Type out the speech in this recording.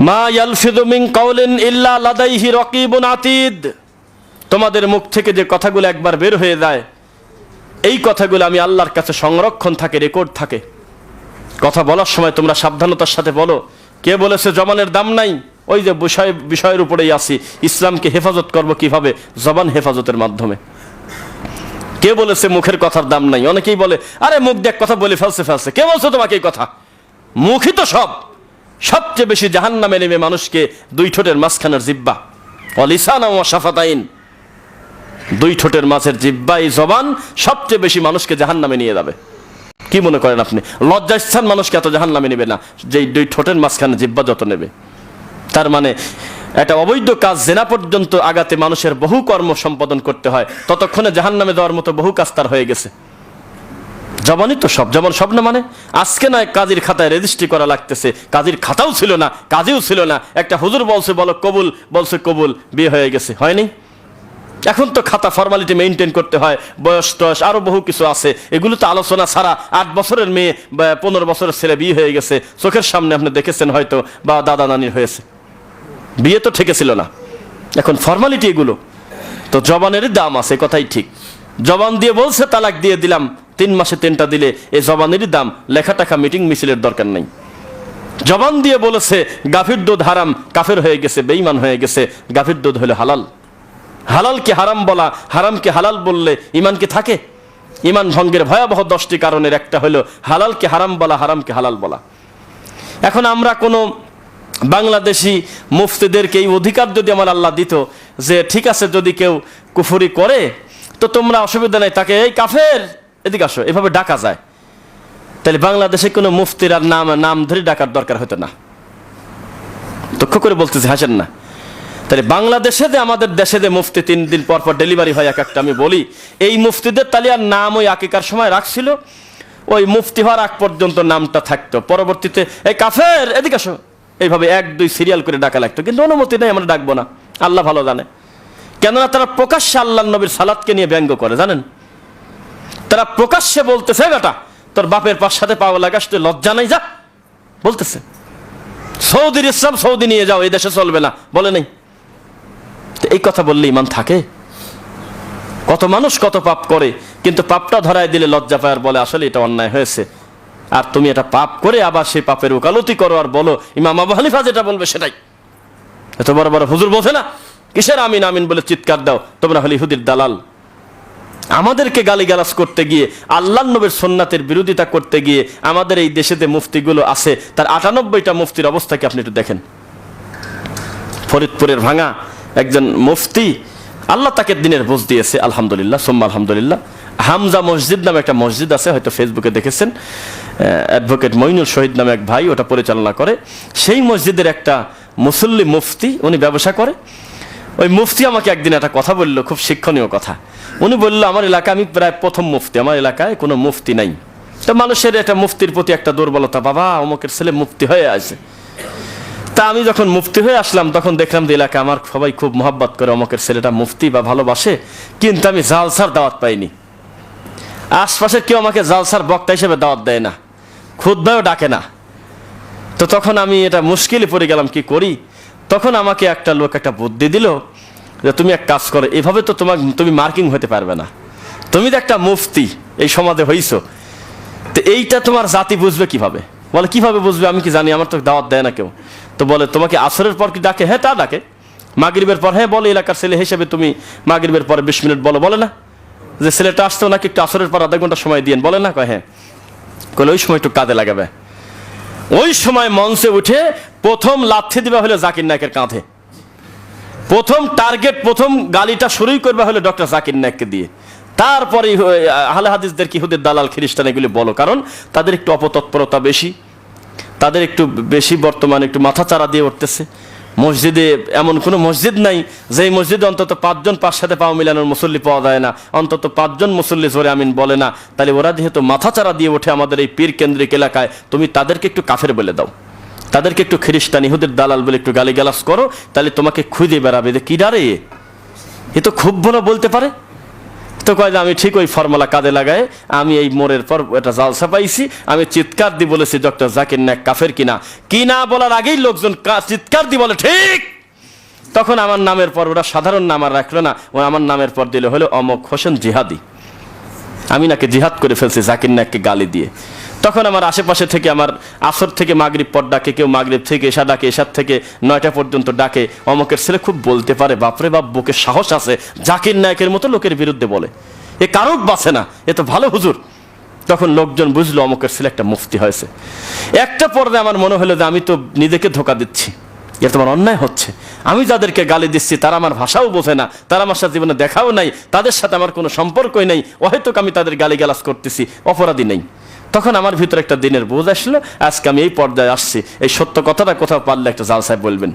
মা ইয়ালফিদু মিন কাউলিন ইল্লা লাদাইহি রাকিবুন আতিদ। তোমাদের মুখ থেকে যে কথাগুলো একবার বের হয়ে যায়, এই কথাগুলো আমি আল্লাহর কাছে সংরক্ষণ থাকে রেকর্ড থাকে। কথা বলার সময় তোমরা সাবধানতার সাথে বলো, কে বলেছে জবানের দাম নাই? ওই যে বিষয়, বিষয়ের উপরেই আসি ইসলামকে হেফাজত করব কীভাবে? জবান হেফাজতের মাধ্যমে। কে বলেছে মুখের কথার দাম নাই? অনেকেই বলে, আরে মুখ দেখ কথা বলে ফেলছে ফেলছে। কে বলছে তোমাকে এই কথা? মুখই তো সব। সবচেয়ে বেশি জাহান নামে নেমে মানুষকে দুই ঠোঁটের মাঝখানের জিব্বা। অলিসানা ও সাফাতাইন দুই ঠোঁটের মাছের জিব্বা, এই জবান সবচেয়ে বেশি মানুষকে জাহান নামে নিয়ে যাবে। কি মনে করেন আপনি? লজ্জাস্থান মানুষকে এত জাহান নামে নেবে না, যে দুই ঠোঁটের মাঝখানে জিব্বা যত নেবে। তার মানে একটা অবৈধ কাজ জেনা পর্যন্ত আগাতে মানুষের বহু কর্ম সম্পাদন করতে হয়। ততক্ষণে জাহান নামে দেওয়ার মতো বহু কাজ তার হয়ে গেছে। জবানই তো সব যেমন স্বপ্ন মানে? আজকে নয়, কাজীর খাতায় রেজিস্ট্রি করা লাগতেছে। কাজীর খাতাও ছিল না, কাজেও ছিল না। একটা হুজুর বলছে, বলো কবুল, বলছে কবুল, বিয়ে হয়ে গেছে। হয়নি? এখন তো খাতা ফর্মালিটি মেনটেন করতে হয়, বয়স টয়স আরও বহু কিছু আছে। এগুলো তো আলোচনা ছাড়া আট বছরের মেয়ে পনেরো বছরের ছেলে বিয়ে হয়ে গেছে। চোখের সামনে আপনি দেখেছেন হয়তো, বা দাদা নানির হয়েছে। বিয়ে তো ঠেকেছিল না। এখন ফর্মালিটি এগুলো। তো জবানেরই দাম আছে, কথাই ঠিক। জবান দিয়ে বলছে, তালাক দিয়ে দিলাম। তিন মাসে তিনটা দিলে এই জবানেরই দাম, লেখা টাকা মিটিং মিছিলের দরকার নেই। জবান দিয়ে বলেছে গাভীর দুধ হারাম, কাফের হয়ে গেছে, বেঈমান হয়ে গেছে গাভীর দুধ হলে হালাল। হালালকে হারাম বলা হারামকে হালাল বললে ইমান কি থাকে? ইমান ভঙ্গের ভয়াবহ দশটি কারণের একটা হলো হালালকে হারাম বলা হারামকে হালাল বলা। এখন আমরা কোনো বাংলাদেশি মুফতিদেরকে এই অধিকার যদি আমার আল্লাহ দিত যে, ঠিক আছে, যদি কেউ কুফুরি করে, তো তোমরা অসুবিধা নেই, তাকে, এই কাফের! এদিকে আসো, এভাবে ডাকা যায়। তাহলে বাংলাদেশে কোনো মুফতির আর নাম নাম ধরে ডাকার দরকার হতো না। দুঃখ করে বলতেছি, হাসেন না। তাহলে বাংলাদেশে যে আমাদের দেশে যে মুফতি তিন দিন পর পর ডেলিভারি হয়, এক একটা আমি বলি, এই মুফতিদের তাহলে আর নাম ওই আকিকার সময় রাখছিল? ওই মুফতি হওয়ার আগ পর্যন্ত নামটা থাকতো। পরবর্তীতে, এই কাফের, এদিকে আসো। এইভাবে এক, দুই সিরিয়াল করে ডাকা লাগতো। কিন্তু অনুমতি নেই, আমরা ডাকবো না। আল্লাহ ভালো জানে। কেননা তারা প্রকাশ্যে আল্লাহ নবীর সালাদকে নিয়ে ব্যঙ্গ করে, জানেন? তারা প্রকাশ্যে বলতেছে বেটা, তোর বাপের পাশ সাথে পাওয়া লাগাস, তুই লজ্জা নাই, যা। বলতেছে। সৌদির ইসলাম সৌদি নিয়ে যাও, এই দেশে চলবে না। বলে নেই। এই কথা বললে ইমান থাকে? কত মানুষ কত পাপ করে, কিন্তু পাপটা ধরায় দিলে লজ্জা পায় আর বলে, আসলে এটা অন্যায় হয়েছে। আর তুমি এটা পাপ করে আবার সেই পাপের ওকালতি করো আর বলো, ইমাম আবু হানিফা যেটা বলবে সেটাই। এত বড় বড় হুজুর বলছে না? কিসের আমিন আমিন বলে চিৎকার দাও? তোমরা হলে হুদির দালাল। আমাদেরকে গালিগালাজ করতে গিয়ে আল্লাহ নবীর সোননাথের বিরোধিতা করতে গিয়ে আমাদের এই দেশে যে মুফতিগুলো আছে, তার আটানব্বইটা মুফতির অবস্থাকে আপনি একটু দেখেন? ফরিদপুরের ভাঙা একজন মুফতি, আল্লাহ তাকে দিনের বুঝ দিয়েছে, আলহামদুলিল্লাহ, সোম্মা আলহামদুলিল্লাহ। হামজা মসজিদ নামে একটা মসজিদ আছে, হয়তো ফেসবুকে দেখেছেন অ্যাডভোকেট মইনুল শহীদ নামে এক ভাই, ওটা পরিচালনা করে। সেই মসজিদের একটা মুসল্লি মুফতি, উনি ব্যবসা করে ওই মুফতি আমাকে একদিন একটা কথা বলল, খুব শিক্ষণীয় কথা। উনি বলল, আমার এলাকা আমি প্রায় প্রথম মুফতি, আমার এলাকায় কোনো মুফতি নাই। তো মানুষের একটা মুফতির প্রতি একটা দুর্বলতা, বাবা, অমুকের ছেলে মুফতি হয়ে আছে। তা আমি যখন মুফতি হয়ে আসলাম, তখন দেখলাম যে এলাকা আমার সবাই খুব মহাব্বত করে অমকের ছেলেটা মুফতি বা ভালোবাসে, কিন্তু আমি জালসার দাওয়াত পাইনি। আশপাশের কেউ আমাকে জালসার বক্তা হিসেবে দাওয়াত দেয় না খুদ্াও ডাকে না। তো তখন আমি এটা মুশকিলে পড়ে গেলাম, কি করি? তখন আমাকে একটা লোক একটা বুদ্ধি দিল যে তুমি এক কাজ করো, এভাবে তো তোমার, তুমি মার্কিং হতে পারবে না। তুমি তো একটা মুফতি, এই সমাজে হইছো। তো এইটা তোমার জাতি বুঝবে কীভাবে? বলে, কীভাবে বুঝবে? আমি কি জানি, আমার তো দাওয়াত দেয় না কেউ। তো বলে, তোমাকে আসরের পর কি ডাকে? হ্যাঁ তা ডাকে। মাগরিবের পর হ্যাঁ বলে, এলাকার ছেলে হিসেবে তুমি মাগরিবের পরে বিশ মিনিট বলো, বলে না? যে ছেলেটা আসতেও নাকি একটু আসরের পর আধা ঘণ্টা সময় দিয়ে বলে না? কয় হ্যাঁ। কলে ওই সময় একটু কাজে লাগাবে। ওই সময় মঞ্চে উঠে প্রথম লাথি দিবা হলো জাকির নায়কের কাঁধে। প্রথম টার্গেট, প্রথম গালিটা শুরুই করবা হলো ডক্টর জাকির নায়ককে দিয়ে। তারপরে আহলে হাদিসদের কি হুদের দালাল, খ্রিস্টান এগুলি বলো, কারণ তাদের একটু অপতৎপরতা বেশি। তাদের একটু বেশি বর্তমানে একটু মাথা চারা দিয়ে উঠতেছে। মসজিদে এমন কোনো মসজিদ নাই, যেই মসজিদে অন্তত পাঁচজন পাঁচ সাথে পাও মিলানোর মুসল্লি পাওয়া যায় না। অন্তত পাঁচজন মুসল্লি জোরে আমিন বলে না। তাহলে ওরা যেহেতু মাথা চারা দিয়ে ওঠে আমাদের এই পীর কেন্দ্রিক এলাকায়, তুমি তাদেরকে একটু কাফের বলে দাও। তাদেরকে একটু খ্রিস্টান, ইহুদের দালাল বলে একটু গালিগালাজ করো, তাহলে তোমাকে খুঁজে বেড়াবে। যে কি ডারে এ? তো খুব ভালো বলতে পারে। তো কয় যে আমি ঠিক ওই ফর্মুলা কাজে লাগাই, আমি এই মোড়ের পর এটা জালসা পাইছি, আমি চিৎকার দিয়ে বলেছি, ডক্টর জাকির নাক কাফের কিনা? কিনা বলার আগেই লোকজন চিৎকার দিয়ে বলে, ঠিক! তখন আমার নামের পর ওরা সাধারণ নাম আর রাখল না ও আমার নামের পর দিলে, হলো অমক হোসেন জিহাদি। আমি নাকি জিহাদ করে ফেলছি জাকির নাককে গালি দিয়ে। তখন আমার আশেপাশে থেকে আমার আসর থেকে মাগরিব পর ডাকে কেউ মাগরিব থেকে এসা ডাকে এসার থেকে নয়টা পর্যন্ত ডাকে। অমকের ছেলে খুব বলতে পারে, বাপরে বাপ, বুকে সাহস আছে। জাকির নায়কের মতো লোকের বিরুদ্ধে বলে। এ কারক বাঁচে না, এ তো ভালো হুজুর। তখন লোকজন বুঝলো অমকের ছেলে একটা মুফতি হয়েছে। একটা পর্যায়ে আমার মনে হলো যে আমি তো নিজেকে ধোকা দিচ্ছি। এটা তোমার অন্যায় হচ্ছে। আমি যাদেরকে গালি দিচ্ছি, তারা আমার ভাষাও বোঝে না, তারা আমার সাথে জীবনে দেখাও নাই, তাদের সাথে আমার কোনো সম্পর্কই নেই। অহেতুক আমি তাদের গালি গালাজ করতেছি, অপরাধী নেই। তখন আমার ভিতরে একটা দিনের বোধ আসলো, আজকে আমি এই পর্যায়ে আসছি। এই সত্য কথাটা কোথাও পারলে একটা জাল সাহেব বলবেন।